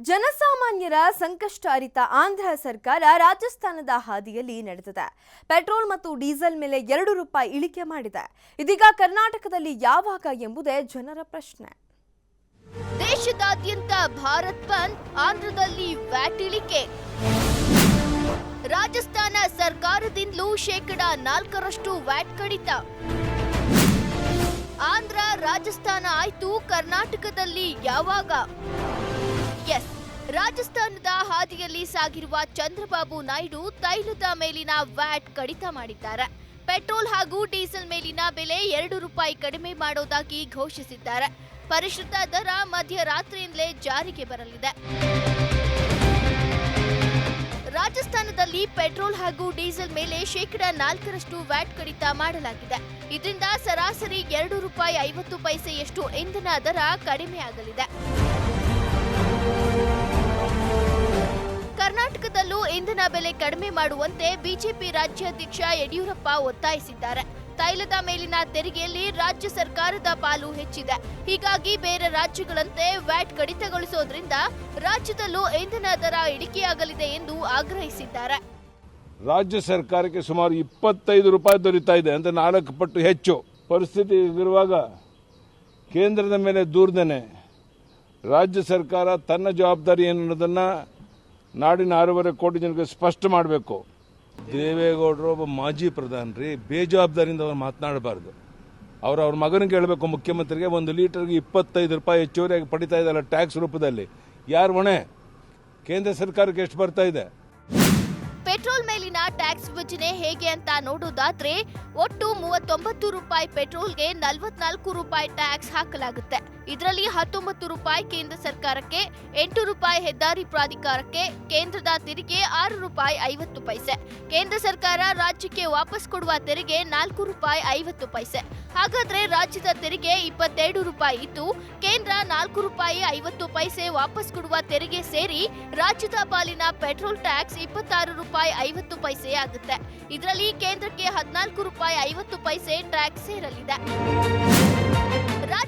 ಜನಸಾಮಾನ್ಯರ ಸಂಕಷ್ಟ ಅರಿತ ಆಂಧ್ರ ಸರ್ಕಾರ ರಾಜಸ್ಥಾನದ ಹಾದಿಯಲ್ಲಿ ನಡೆದಿದೆ. ಪೆಟ್ರೋಲ್ ಮತ್ತು ಡೀಸೆಲ್ ಮೇಲೆ ಎರಡು ರೂಪಾಯಿ ಇಳಿಕೆ ಮಾಡಿದೆ. ಇದೀಗ ಕರ್ನಾಟಕದಲ್ಲಿ ಯಾವಾಗ ಎಂಬುದೇ ಜನರ ಪ್ರಶ್ನೆ. ದೇಶದಾದ್ಯಂತ ಭಾರತ್ ಬಂದ್ ಆಂಧ್ರದಲ್ಲಿ ವ್ಯಾಟ್ ಇಳಿಕೆ. ರಾಜಸ್ಥಾನ ಸರ್ಕಾರದಿಂದಲೂ ಶೇಕಡ ನಾಲ್ಕರಷ್ಟು ವ್ಯಾಟ್ ಕಡಿತ. ಆಂಧ್ರ ರಾಜಸ್ಥಾನ ಆಯ್ತು ಕರ್ನಾಟಕದಲ್ಲಿ ಯಾವಾಗ? ಎಸ್. ರಾಜಸ್ಥಾನದ ಹಾದಿಯಲ್ಲಿ ಸಾಗಿರುವ ಚಂದ್ರಬಾಬು ನಾಯ್ಡು ತೈಲದ ಮೇಲಿನ ವ್ಯಾಟ್ ಕಡಿತ ಮಾಡಿದ್ದಾರೆ. ಪೆಟ್ರೋಲ್ ಹಾಗೂ ಡೀಸೆಲ್ ಮೇಲಿನ ಬೆಲೆ ಎರಡು ರೂಪಾಯಿ ಕಡಿಮೆ ಮಾಡೋದಾಗಿ ಘೋಷಿಸಿದ್ದಾರೆ. ಪರಿಷ್ಕೃತ ದರ ಮಧ್ಯರಾತ್ರಿಯಿಂದಲೇ ಜಾರಿಗೆ ಬರಲಿದೆ. ರಾಜಸ್ಥಾನದಲ್ಲಿ ಪೆಟ್ರೋಲ್ ಹಾಗೂ ಡೀಸೆಲ್ ಮೇಲೆ ಶೇಕಡ ನಾಲ್ಕರಷ್ಟು ವ್ಯಾಟ್ ಕಡಿತ ಮಾಡಲಾಗಿದೆ. ಇದರಿಂದ ಸರಾಸರಿ ಎರಡು ರೂಪಾಯಿ ಐವತ್ತು ಪೈಸೆಯಷ್ಟು ಇಂಧನ ದರ ಕಡಿಮೆಯಾಗಲಿದೆ. ಕರ್ನಾಟಕದಲ್ಲೂ ಇಂಧನ ಬೆಲೆ ಕಡಿಮೆ ಮಾಡುವಂತೆ ಬಿಜೆಪಿ ರಾಜ್ಯಾಧ್ಯಕ್ಷ ಯಡಿಯೂರಪ್ಪ ಒತ್ತಾಯಿಸಿದ್ದಾರೆ. ತೈಲದ ಮೇಲಿನ ತೆರಿಗೆಯಲ್ಲಿ ರಾಜ್ಯ ಸರ್ಕಾರದ ಪಾಲು ಹೆಚ್ಚಿದೆ. ಹೀಗಾಗಿ ಬೇರೆ ರಾಜ್ಯಗಳಂತೆ ವ್ಯಾಟ್ ಕಡಿತಗೊಳಿಸೋದ್ರಿಂದ ರಾಜ್ಯದಲ್ಲೂ ಇಂಧನ ದರ ಇಳಿಕೆಯಾಗಲಿದೆ ಎಂದು ಆಗ್ರಹಿಸಿದ್ದಾರೆ. ರಾಜ್ಯ ಸರ್ಕಾರಕ್ಕೆ ಸುಮಾರು ಇಪ್ಪತ್ತೈದು ರೂಪಾಯಿ ದೊರೀತಾ ಇದೆ ಅಂದರೆ ನಾಲ್ಕು ಪಟ್ಟು ಹೆಚ್ಚು. ಪರಿಸ್ಥಿತಿ ಇರುವಾಗ ಕೇಂದ್ರದ ಮೇಲೆ ದೂರದೇನೆ. ರಾಜ್ಯ ಸರ್ಕಾರ ತನ್ನ ಜವಾಬ್ದಾರಿ ಏನು ಅನ್ನೋದನ್ನು ನಾಡಿನ ಆರೂವರೆ ಕೋಟಿ ಜನಕ್ಕೆ ಸ್ಪಷ್ಟ ಮಾಡಬೇಕು. ದೇವೇಗೌಡರು ಒಬ್ಬ ಮಾಜಿ ಪ್ರಧಾನಿ ಬೇಜವಾಬ್ದಾರಿಯಿಂದ ಅವ್ರು ಮಾತನಾಡಬಾರ್ದು. ಅವ್ರು ಅವ್ರ ಮಗನಿಗೆ ಹೇಳಬೇಕು ಮುಖ್ಯಮಂತ್ರಿಗೆ ಒಂದು ಲೀಟರ್ಗೆ ಇಪ್ಪತ್ತೈದು ರೂಪಾಯಿ ಹೆಚ್ಚುವರಿಯಾಗಿ ಪಡಿತಾ ಇದ್ದಲ್ಲ ಟ್ಯಾಕ್ಸ್ ರೂಪದಲ್ಲಿ. ಯಾರು ಹೊಣೆ? ಕೇಂದ್ರ ಸರ್ಕಾರಕ್ಕೆ ಎಷ್ಟು ಬರ್ತಾ ಇದೆ? ಪೆಟ್ರೋಲ್ ಮೇಲಿನ ಟ್ಯಾಕ್ಸ್ ವಿಭಜನೆ ಹೇಗೆ ಅಂತ ನೋಡೋದಾದ್ರೆ ಒಟ್ಟು ಮೂವತ್ತೊಂಬತ್ತು ರೂಪಾಯಿ ಪೆಟ್ರೋಲ್ಗೆ ನಲವತ್ನಾಲ್ಕು ರೂಪಾಯಿ ಟ್ಯಾಕ್ಸ್ ಹಾಕಲಾಗುತ್ತೆ. ಇದರಲ್ಲಿ ಹತ್ತೊಂಬತ್ತು ರೂಪಾಯಿ ಕೇಂದ್ರ ಸರ್ಕಾರಕ್ಕೆ, ಎಂಟು ರೂಪಾಯಿ ಹೆದ್ದಾರಿ ಪ್ರಾಧಿಕಾರಕ್ಕೆ, ಕೇಂದ್ರದ ತೆರಿಗೆ ಆರು ರೂಪಾಯಿ ಐವತ್ತು ಪೈಸೆ. ಕೇಂದ್ರ ಸರ್ಕಾರ ರಾಜ್ಯಕ್ಕೆ ವಾಪಸ್ ಕೊಡುವ ತೆರಿಗೆ ನಾಲ್ಕು ರೂಪಾಯಿ ಐವತ್ತು ಪೈಸೆ. ಹಾಗಾದ್ರೆ ರಾಜ್ಯದ ತೆರಿಗೆ ಇಪ್ಪತ್ತೆರಡು ರೂಪಾಯಿ ಇದ್ದು, ಕೇಂದ್ರ ನಾಲ್ಕು ರೂಪಾಯಿ ಐವತ್ತು ಪೈಸೆ ವಾಪಸ್ ಕೊಡುವ ತೆರಿಗೆ ಸೇರಿ ರಾಜ್ಯದ ಪಾಲಿನ ಪೆಟ್ರೋಲ್ ಟ್ಯಾಕ್ಸ್ ಇಪ್ಪತ್ತಾರು ರೂಪಾಯಿ ಐವತ್ತು ಪೈಸೆ ಆಗುತ್ತೆ. ಇದರಲ್ಲಿ ಕೇಂದ್ರಕ್ಕೆ ಹದಿನಾಲ್ಕು ರೂಪಾಯಿ ಐವತ್ತು ಪೈಸೆ ಟ್ಯಾಕ್ಸ್ ಸೇರಲಿದೆ.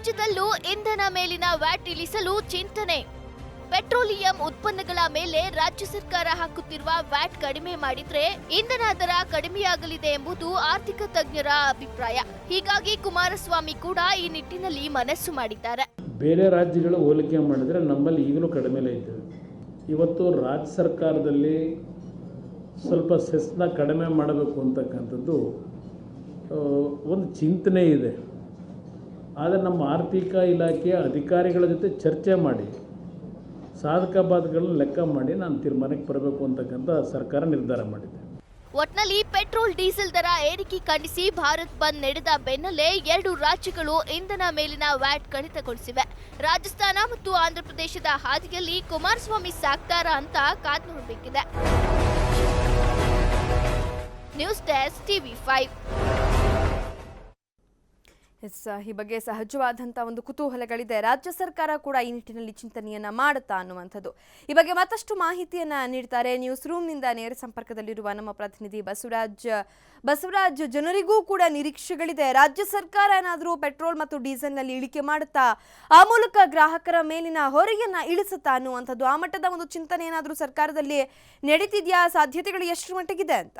ರಾಜ್ಯದಲ್ಲೂ ಇಂಧನ ಮೇಲಿನ ವ್ಯಾಟ್ ಇಳಿಸಲು ಚಿಂತನೆ. ಪೆಟ್ರೋಲಿಯಂ ಉತ್ಪನ್ನಗಳ ಮೇಲೆ ರಾಜ್ಯ ಸರ್ಕಾರ ಹಾಕುತ್ತಿರುವ ವ್ಯಾಟ್ ಕಡಿಮೆ ಮಾಡಿದ್ರೆ ಇಂಧನ ದರ ಕಡಿಮೆಯಾಗಲಿದೆ ಎಂಬುದು ಆರ್ಥಿಕ ತಜ್ಞರ ಅಭಿಪ್ರಾಯ. ಹೀಗಾಗಿ ಕುಮಾರಸ್ವಾಮಿ ಕೂಡ ಈ ನಿಟ್ಟಿನಲ್ಲಿ ಮನಸ್ಸು ಮಾಡಿದ್ದಾರೆ. ಬೇರೆ ರಾಜ್ಯಗಳು ಹೋಲಿಕೆ ಮಾಡಿದ್ರೆ ನಮ್ಮಲ್ಲಿ ಈಗಲೂ ಕಡಿಮೆಲೇ ಇದ್ದೇವೆ. ಇವತ್ತು ರಾಜ್ಯ ಸರ್ಕಾರದಲ್ಲಿ ಸ್ವಲ್ಪ ಸೆಸ್ನ ಕಡಿಮೆ ಮಾಡಬೇಕು ಅಂತಕ್ಕಂಥದ್ದು ಒಂದು ಚಿಂತನೆ ಇದೆ. ಆದರೆ ನಮ್ಮ ಆರ್ಥಿಕ ಇಲಾಖೆಯ ಅಧಿಕಾರಿಗಳ ಜೊತೆ ಚರ್ಚೆ ಮಾಡಿ ಸಾಧಕ ಬಾಧಕಗಳನ್ನ ಲೆಕ್ಕ ಮಾಡಿ ನಾನು ತೀರ್ಮಾನಕ್ಕೆ ಬರಬೇಕು ಅಂತಕ್ಕಂಥ ಸರ್ಕಾರ ನಿರ್ಧಾರ ಮಾಡಿದೆ. ಒಟ್ನಲ್ಲಿ ಪೆಟ್ರೋಲ್, ಡೀಸೆಲ್ ದರ ಏರಿಕೆ ಖಂಡಿಸಿ ಭಾರತ್ ಬಂದ್ ನಡೆದ ಬೆನ್ನಲ್ಲೇ ಎರಡು ರಾಜ್ಯಗಳು ಇಂಧನ ಮೇಲಿನ ವ್ಯಾಟ್ ಕಡಿತಗೊಳಿಸಿವೆ. ರಾಜಸ್ಥಾನ ಮತ್ತು ಆಂಧ್ರಪ್ರದೇಶದ ಹಾದಿಯಲ್ಲಿ ಕುಮಾರಸ್ವಾಮಿ ಸಾಕ್ತಾರ ಅಂತ ಕಾದ್ ನೋಡಬೇಕಿದೆ news desk TV five. Yes ಈ ಬಗ್ಗೆ ಸಹಜವಾದಂಥ ಒಂದು ಕುತೂಹಲಗಳಿದೆ. ರಾಜ್ಯ ಸರ್ಕಾರ ಕೂಡ ಈ ನಿಟ್ಟಿನಲ್ಲಿ ಚಿಂತನೆಯನ್ನ ಮಾಡುತ್ತಾ ಅನ್ನುವಂಥದ್ದು. ಈ ಬಗ್ಗೆ ಮತ್ತಷ್ಟು ಮಾಹಿತಿಯನ್ನ ನೀಡ್ತಾರೆ ನ್ಯೂಸ್ ರೂಮ್ನಿಂದ ನೇರ ಸಂಪರ್ಕದಲ್ಲಿರುವ ನಮ್ಮ ಪ್ರತಿನಿಧಿ ಬಸವರಾಜ್. ಬಸವರಾಜ್, ಜನರಿಗೂ ಕೂಡ ನಿರೀಕ್ಷೆಗಳಿದೆ. ರಾಜ್ಯ ಸರ್ಕಾರ ಏನಾದರೂ ಪೆಟ್ರೋಲ್ ಮತ್ತು ಡೀಸೆಲ್ನಲ್ಲಿ ಇಳಿಕೆ ಮಾಡುತ್ತಾ, ಆ ಮೂಲಕ ಗ್ರಾಹಕರ ಮೇಲಿನ ಹೊರೆಯನ್ನ ಇಳಿಸುತ್ತಾ ಅನ್ನುವಂಥದ್ದು, ಆ ಮಟ್ಟದ ಒಂದು ಚಿಂತನೆ ಏನಾದರೂ ಸರ್ಕಾರದಲ್ಲಿ ನಡೀತಿದೆಯಾ? ಸಾಧ್ಯತೆಗಳು ಎಷ್ಟು ಮಟ್ಟಿಗಿದೆ ಅಂತ.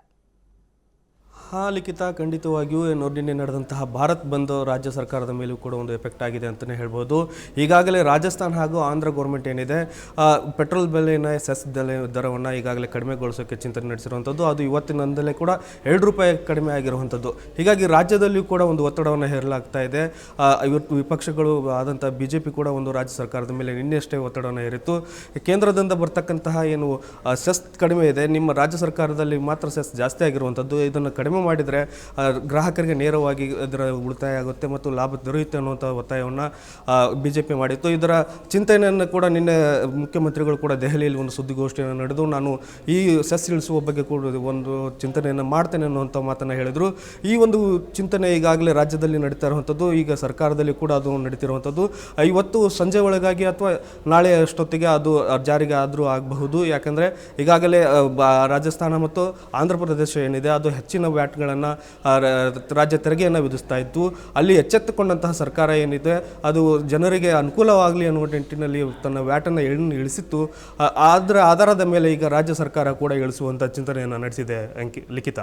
ಹಾ ಲಿಖಿತ ಖಂಡಿತವಾಗಿಯೂ ನಿನ್ನೆ ನಡೆದಂತಹ ಭಾರತ್ ಬಂದ್ ರಾಜ್ಯ ಸರ್ಕಾರದ ಮೇಲೂ ಕೂಡ ಒಂದು ಎಫೆಕ್ಟ್ ಆಗಿದೆ ಅಂತಲೇ ಹೇಳ್ಬೋದು. ಈಗಾಗಲೇ ರಾಜಸ್ಥಾನ ಹಾಗೂ ಆಂಧ್ರ ಗೌರ್ಮೆಂಟ್ ಏನಿದೆ ಆ, ಪೆಟ್ರೋಲ್ ಬೆಲೆನ ಸೆಸ್ ಬೆಲೆ ದರವನ್ನು ಈಗಾಗಲೇ ಕಡಿಮೆಗೊಳಿಸೋಕ್ಕೆ ಚಿಂತನೆ ನಡೆಸಿರುವಂಥದ್ದು. ಅದು ಇವತ್ತಿನಂದಲೇ ಕೂಡ ಎರಡು ರೂಪಾಯಿ ಕಡಿಮೆ ಆಗಿರುವಂಥದ್ದು. ಹೀಗಾಗಿ ರಾಜ್ಯದಲ್ಲಿಯೂ ಕೂಡ ಒಂದು ಒತ್ತಡವನ್ನು ಹೇರಲಾಗ್ತಾ ಇದೆ. ಇವತ್ತು ವಿಪಕ್ಷಗಳು ಆದಂಥ ಬಿ ಜೆ ಪಿ ಕೂಡ ಒಂದು ರಾಜ್ಯ ಸರ್ಕಾರದ ಮೇಲೆ ನಿನ್ನೆಷ್ಟೇ ಒತ್ತಡವನ್ನು ಹೇರಿತ್ತು. ಕೇಂದ್ರದಿಂದ ಬರ್ತಕ್ಕಂತಹ ಏನು ಆ, ಸೆಸ್ ಕಡಿಮೆ ಇದೆ. ನಿಮ್ಮ ರಾಜ್ಯ ಸರ್ಕಾರದಲ್ಲಿ ಮಾತ್ರ ಸೆಸ್ ಜಾಸ್ತಿ ಆಗಿರುವಂಥದ್ದು. ಇದನ್ನು ಕಡಿಮೆ ಮಾಡಿದರೆ ಗ್ರಾಹಕರಿಗೆ ನೇರವಾಗಿ ಇದರ ಉಳಿತಾಯ ಆಗುತ್ತೆ ಮತ್ತು ಲಾಭ ದೊರೆಯುತ್ತೆ ಅನ್ನುವಂಥ ಒತ್ತಾಯವನ್ನು ಬಿ ಜೆ ಪಿ ಮಾಡಿತ್ತು. ಇದರ ಚಿಂತನೆಯನ್ನು ಕೂಡ ನಿನ್ನೆ ಮುಖ್ಯಮಂತ್ರಿಗಳು ಕೂಡ ದೆಹಲಿಯಲ್ಲಿ ಒಂದು ಸುದ್ದಿಗೋಷ್ಠಿಯನ್ನು ನಡೆದು, ನಾನು ಈ ಸಸ್ಯ ಇಳಿಸುವ ಬಗ್ಗೆ ಕೂಡ ಒಂದು ಚಿಂತನೆಯನ್ನು ಮಾಡ್ತೇನೆ ಅನ್ನುವಂಥ ಮಾತನ್ನು ಹೇಳಿದರು. ಈ ಒಂದು ಚಿಂತನೆ ಈಗಾಗಲೇ ರಾಜ್ಯದಲ್ಲಿ ನಡೀತಾ ಇರುವಂಥದ್ದು, ಈಗ ಸರ್ಕಾರದಲ್ಲಿ ಕೂಡ ಅದು ನಡೀತಿರುವಂಥದ್ದು. ಇವತ್ತು ಸಂಜೆ ಒಳಗಾಗಿ ಅಥವಾ ನಾಳೆ ಅಷ್ಟೊತ್ತಿಗೆ ಅದು ಜಾರಿಗೆ ಆದರೂ ಆಗಬಹುದು. ಯಾಕಂದರೆ, ಈಗಾಗಲೇ ರಾಜಸ್ಥಾನ ಮತ್ತು ಆಂಧ್ರ ಪ್ರದೇಶ ಏನಿದೆ, ಅದು ಹೆಚ್ಚಿನ ವ್ಯಾಟ್ ವ್ಯಾಟ್ಗಳನ್ನು ರಾಜ್ಯ ತೆರಿಗೆಯನ್ನು ವಿಧಿಸ್ತಾ ಇತ್ತು. ಅಲ್ಲಿ ಎಚ್ಚೆತ್ತುಕೊಂಡಂತಹ ಸರ್ಕಾರ ಏನಿದೆ, ಅದು ಜನರಿಗೆ ಅನುಕೂಲವಾಗಲಿ ಅನ್ನುವ ನಿಟ್ಟಿನಲ್ಲಿ ತನ್ನ ವ್ಯಾಟನ್ನು ಇಳಿಸಿತ್ತು. ಅದರ ಆಧಾರದ ಮೇಲೆ ಈಗ ರಾಜ್ಯ ಸರ್ಕಾರ ಕೂಡ ಇಳಿಸುವಂಥ ಚಿಂತನೆಯನ್ನು ನಡೆಸಿದೆ, ಅಂಕಿ, ಲಿಖಿತ.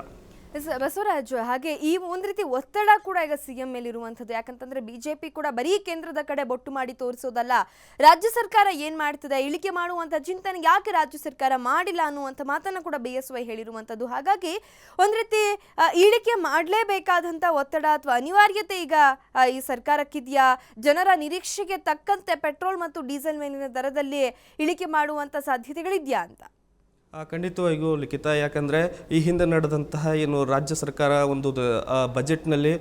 ಬಸವರಾಜ್, ಹಾಗೆ ಈ ಒಂದು ರೀತಿ ಒತ್ತಡ ಕೂಡ ಈಗ ಸಿಎಂ ಮೇಲೆ ಇರುವಂಥದ್ದು ಯಾಕಂತಂದ್ರೆ ಬಿಜೆಪಿ ಕೂಡ ಬರೀ ಕೇಂದ್ರದ ಕಡೆ ಬೊಟ್ಟು ಮಾಡಿ ತೋರಿಸೋದಲ್ಲ. ರಾಜ್ಯ ಸರ್ಕಾರ ಏನ್ ಮಾಡ್ತದೆ? ಇಳಿಕೆ ಮಾಡುವಂತ ಚಿಂತನೆ ಯಾಕೆ ರಾಜ್ಯ ಸರ್ಕಾರ ಮಾಡಿಲ್ಲ ಅನ್ನುವಂಥ ಮಾತನ್ನ ಕೂಡ ಬಿ ಎಸ್ ವೈ ಹೇಳಿರುವಂಥದ್ದು. ಹಾಗಾಗಿ ಒಂದ್ ರೀತಿ ಇಳಿಕೆ ಮಾಡಲೇಬೇಕಾದಂಥ ಒತ್ತಡ ಅಥವಾ ಅನಿವಾರ್ಯತೆ ಈಗ ಈ ಸರ್ಕಾರಕ್ಕಿದೆಯಾ? ಜನರ ನಿರೀಕ್ಷೆಗೆ ತಕ್ಕಂತೆ ಪೆಟ್ರೋಲ್ ಮತ್ತು ಡೀಸೆಲ್ ಮೇಲಿನ ದರದಲ್ಲಿ ಇಳಿಕೆ ಮಾಡುವಂಥ ಸಾಧ್ಯತೆಗಳಿದೆಯಾ ಅಂತ? ಖಂಡಿತವಾಗಿಯೂ ಲಿಖಿತ, ಯಾಕಂದರೆ ಈ ಹಿಂದೆ ನಡೆದಂತಹ ಏನು ರಾಜ್ಯ ಸರ್ಕಾರ ಒಂದು ಬಜೆಟ್ನಲ್ಲಿ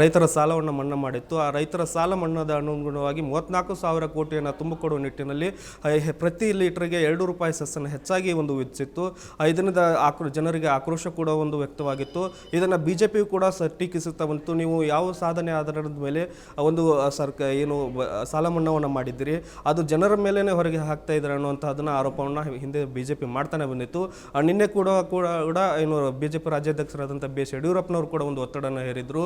ರೈತರ ಸಾಲವನ್ನು ಮನ್ನಾ ಮಾಡಿತ್ತು. ಆ ರೈತರ ಸಾಲ ಮನ್ನಾದ ಅನುಗುಣವಾಗಿ ಮೂವತ್ತ್ನಾಲ್ಕು ಸಾವಿರ ಕೋಟಿಯನ್ನು ತುಂಬಿಕೊಡುವ ನಿಟ್ಟಿನಲ್ಲಿ ಪ್ರತಿ ಲೀಟರ್ಗೆ ಎರಡು ರೂಪಾಯಿ ಸೆಸ್ಸನ್ನು ಹೆಚ್ಚಾಗಿ ಒಂದು ವಿಧಿಸಿತ್ತು. ಇದರಿಂದ ಆಕ್ರೋ, ಜನರಿಗೆ ಆಕ್ರೋಶ ಕೂಡ ಒಂದು ವ್ಯಕ್ತವಾಗಿತ್ತು. ಇದನ್ನು ಬಿ ಜೆ ಪಿಯು ಕೂಡ ಸ, ಟೀಕಿಸುತ್ತಾ ಬಂತು. ನೀವು ಯಾವ ಸಾಧನೆ ಆಧಾರದ ಮೇಲೆ ಒಂದು ಸರ್ಕ, ಏನು ಸಾಲ ಮನ್ನಾವನ್ನು ಮಾಡಿದ್ದೀರಿ, ಅದು ಜನರ ಮೇಲೇ ಹೊರಗೆ ಹಾಕ್ತಾ ಇದ್ದಾರೆ ಅನ್ನುವಂಥದ್ದನ್ನು ಆರೋಪವನ್ನು ಹಿಂದೆ ಬಿ ಜೆ ಪಿ ಮಾಡ್ತಾನೆ ಬಂದಿತ್ತು ನಿನ್ನೆ ಕೂಡ ಕೂಡ ಕೂಡ ಏನು ಬಿ ಜೆ ಪಿ ರಾಜ್ಯಾಧ್ಯಕ್ಷರಾದಂಥ ಬಿ ಎಸ್ ಯಡಿಯೂರಪ್ಪನವರು ಕೂಡ ಒಂದು ಒತ್ತಡನ ಹೇರಿದ್ರು.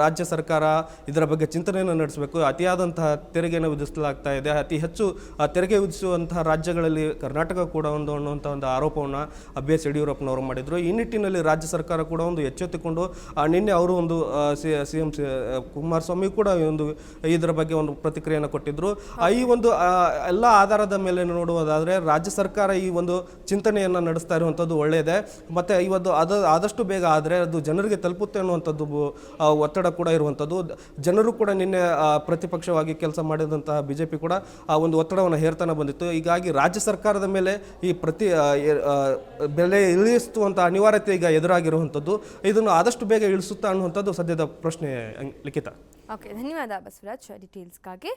ರಾಜ್ಯ ಸರ್ಕಾರ ಇದರ ಬಗ್ಗೆ ಚಿಂತನೆಯನ್ನು ನಡೆಸಬೇಕು. ಅತಿಯಾದಂತಹ ತೆರಿಗೆಯನ್ನು ವಿಧಿಸಲಾಗ್ತಾ ಇದೆ. ಅತಿ ಹೆಚ್ಚು ತೆರಿಗೆ ವಿಧಿಸುವಂತಹ ರಾಜ್ಯಗಳಲ್ಲಿ ಕರ್ನಾಟಕ ಕೂಡ ಒಂದು ಅನ್ನುವಂಥ ಒಂದು ಆರೋಪವನ್ನು ಬಿ ಎಸ್ ಯಡಿಯೂರಪ್ಪನವರು ಮಾಡಿದರು. ಈ ನಿಟ್ಟಿನಲ್ಲಿ ರಾಜ್ಯ ಸರ್ಕಾರ ಕೂಡ ಒಂದು ಎಚ್ಚೆತ್ತುಕೊಂಡು ನಿನ್ನೆ ಅವರು ಒಂದು ಸಿ ಎಂ ಕುಮಾರಸ್ವಾಮಿ ಕೂಡ ಒಂದು ಇದರ ಬಗ್ಗೆ ಒಂದು ಪ್ರತಿಕ್ರಿಯೆಯನ್ನು ಕೊಟ್ಟಿದ್ರು. ಆ, ಈ ಒಂದು ಎಲ್ಲ ಆಧಾರದ ಮೇಲೆ ನೋಡುವುದಾದರೆ ರಾಜ್ಯ ಸರ್ಕಾರ ಈ ಒಂದು ಚಿಂತನೆಯನ್ನು ನಡೆಸ್ತಾ ಇರುವಂಥದ್ದು ಒಳ್ಳೆಯದೇ ಮತ್ತು ಇವತ್ತು ಅದು, ಆದಷ್ಟು ಬೇಗ ಆದರೆ ಅದು ಜನರಿಗೆ ತಲುಪುತ್ತೆ ಅನ್ನುವಂಥದ್ದು ಒತ್ತಡ ಕೂಡ ಇರುವಂಥದ್ದು. ಜನರು ಕೂಡ ನಿನ್ನೆ ಪ್ರತಿಪಕ್ಷವಾಗಿ ಕೆಲಸ ಮಾಡಿದಂತಹ ಬಿ ಜೆ ಪಿ ಕೂಡ ಆ ಒಂದು ಒತ್ತಡವನ್ನು ಹೇರ್ತಾನೆ ಬಂದಿತ್ತು. ಹೀಗಾಗಿ ರಾಜ್ಯ ಸರ್ಕಾರದ ಮೇಲೆ ಈ ಪ್ರತಿ ಬೆಲೆ ಇಳಿಸುವಂಥ ಅನಿವಾರ್ಯತೆ ಈಗ ಎದುರಾಗಿರುವಂಥದ್ದು. ಇದನ್ನು ಆದಷ್ಟು ಬೇಗ ಇಳಿಸುತ್ತಾ ಅನ್ನುವಂಥದ್ದು ಸದ್ಯದ ಪ್ರಶ್ನೆ ಲಿಖಿತ. ಓಕೆ, ಧನ್ಯವಾದ ಬಸವರಾಜ್ ಡೀಟೇಲ್ಸ್ಗಾಗಿ